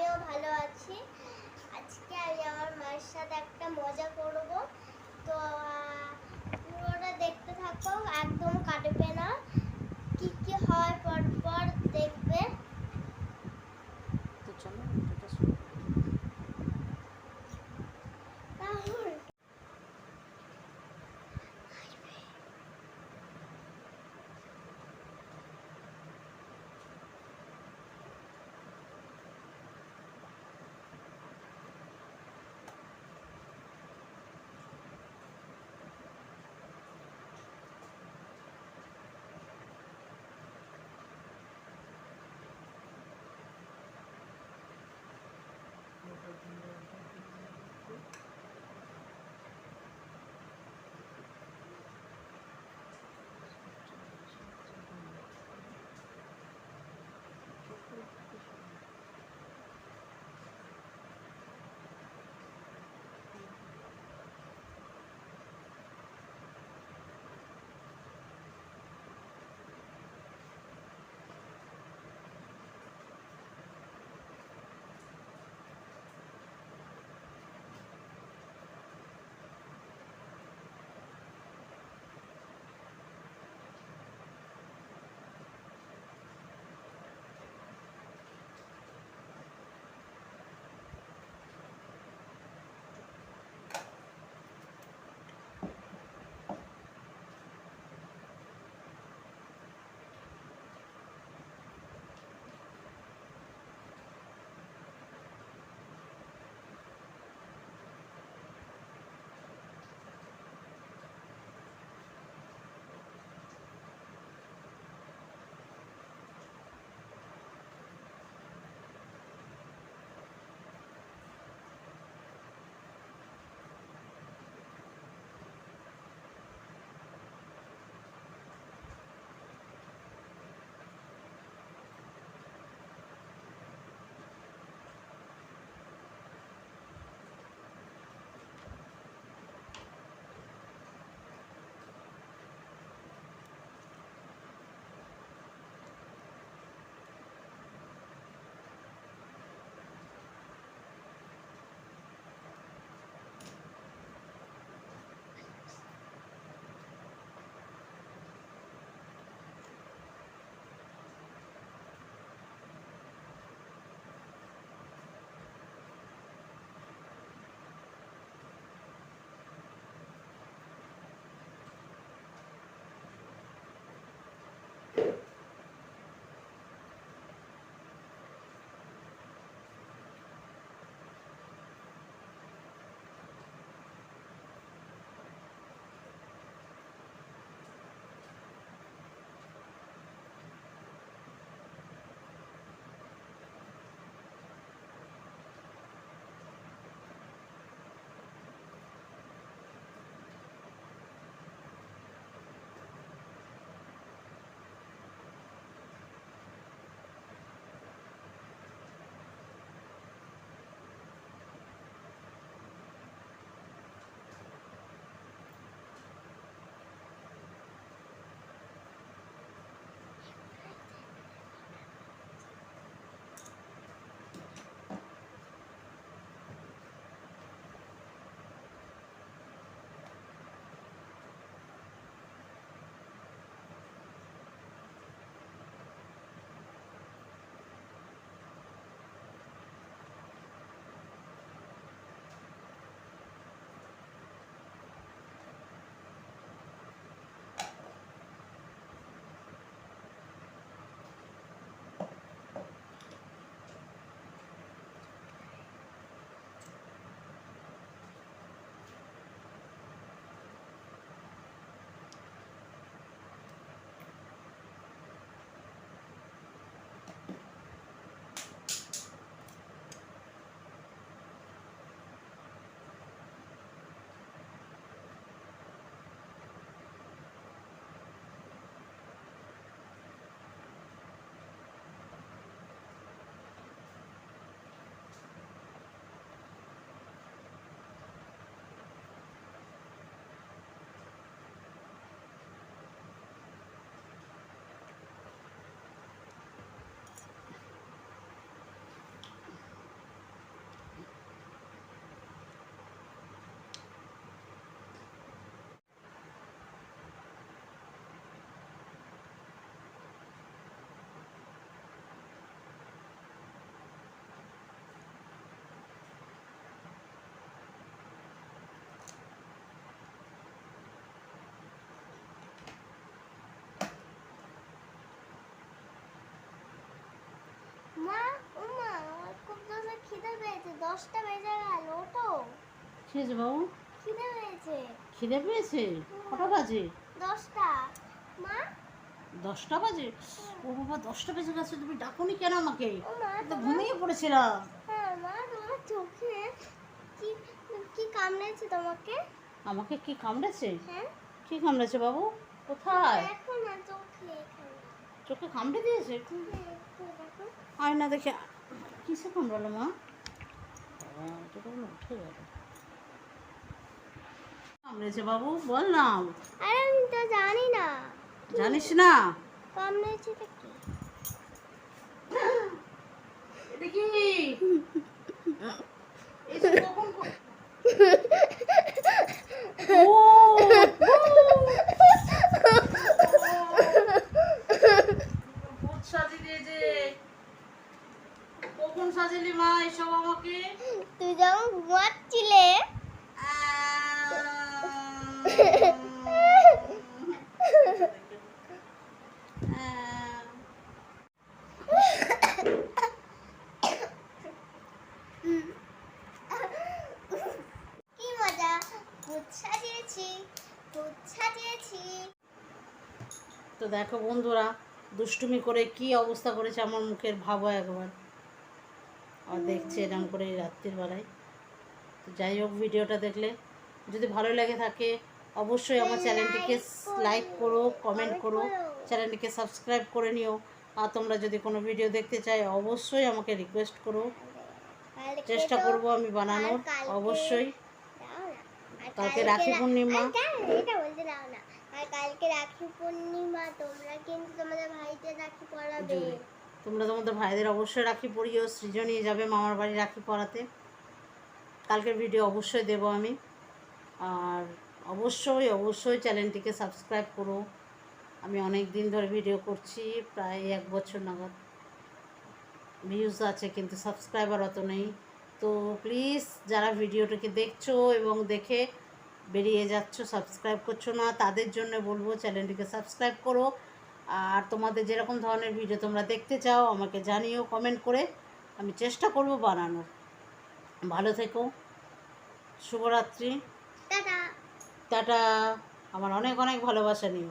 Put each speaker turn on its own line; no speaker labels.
আমিও ভালো আছি। আজকে আমি আমার মায়ের সাথে একটা মজা করব। তো পুরোটা দেখতে থাকো, একদম কাটবে দশটা বেজে গেল ওটো
ঠিক আছে বাবু?
খিদে পেয়েছে।
খিদে পেয়েছে? কটা বাজে?
দশটা। মা?
দশটা বাজে? ও বাবা দশটা বেজে গেছে তুমি ডাকুনি কেন আমাকে? তো ঘুমিয়ে পড়েছিলাম।
হ্যাঁ মা তোমার চোখে কি কি কামড়েছে তোমাকে?
আমাকে কি কামড়েছে?
হ্যাঁ।
কি কামড়েছে বাবু? কোথায়?
দেখো না চোখে
চোখে কামড়ে দিয়েছে?
হ্যাঁ,
আয় না দেখে কিসে কামড়ালো মা? বাবা, চোখে উঠে গেল কামড়েছে বাবু বল না।
আরে আমি তো জানি না।
জানিস না?
কামড়েছে তো কি?
এটা কি? এসব কখন ও, দেখো বন্ধুরা, দুষ্টুমি করে কি অবস্থা করেছে আমার মুখের ভাবো একবার আর দেখছে এরকম করে রাত্রির বেলায় যাই হোক, ভিডিওটা দেখলে যদি ভালো লেগে থাকে, অবশ্যই আমার চ্যানেলটিকে লাইক করো, কমেন্ট করো, চ্যানেলটিকে সাবস্ক্রাইব করে নিও আর তোমরা যদি কোনো ভিডিও দেখতে চাই, অবশ্যই আমাকে রিকোয়েস্ট করো চেষ্টা করব আমি বানানোর, অবশ্যই। কালকে রাখি পূর্ণিমা।
আর দাও না, এটা বলতে দাও না কালকে রাখি পূর্ণিমা, তোমরা কিন্তু তোমাদের ভাইদের রাখি পরাবে।
তোমরা তোমাদের ভাইদের অবশ্যই রাখি পরিও সৃজনী যাবে মামার বাড়ি রাখি পরাতে। কালকের ভিডিও অবশ্যই দেব আমি। আর অবশ্যই অবশ্যই চ্যানেলটিকে সাবস্ক্রাইব করো। আমি অনেক দিন ধরে ভিডিও করছি, প্রায় এক বছর নাগাদ। ভিউজ আছে কিন্তু সাবস্ক্রাইবার অত নেই। তো প্লিজ যারা ভিডিওটাকে দেখছ এবং দেখে বেরিয়ে যাচ্ছ সাবস্ক্রাইব করছ না তাদের জন্য বলব চ্যানেলটিকে সাবস্ক্রাইব করো। আর তোমাদের যেরকম ধরনের ভিডিও তোমরা দেখতে চাও আমাকে জানিও কমেন্ট করে। আমি চেষ্টা করব বানানোর। ভালো থেকো। শুভরাত্রি।
টাটা।
টাটা। আমার অনেক অনেক ভালোবাসা নিও।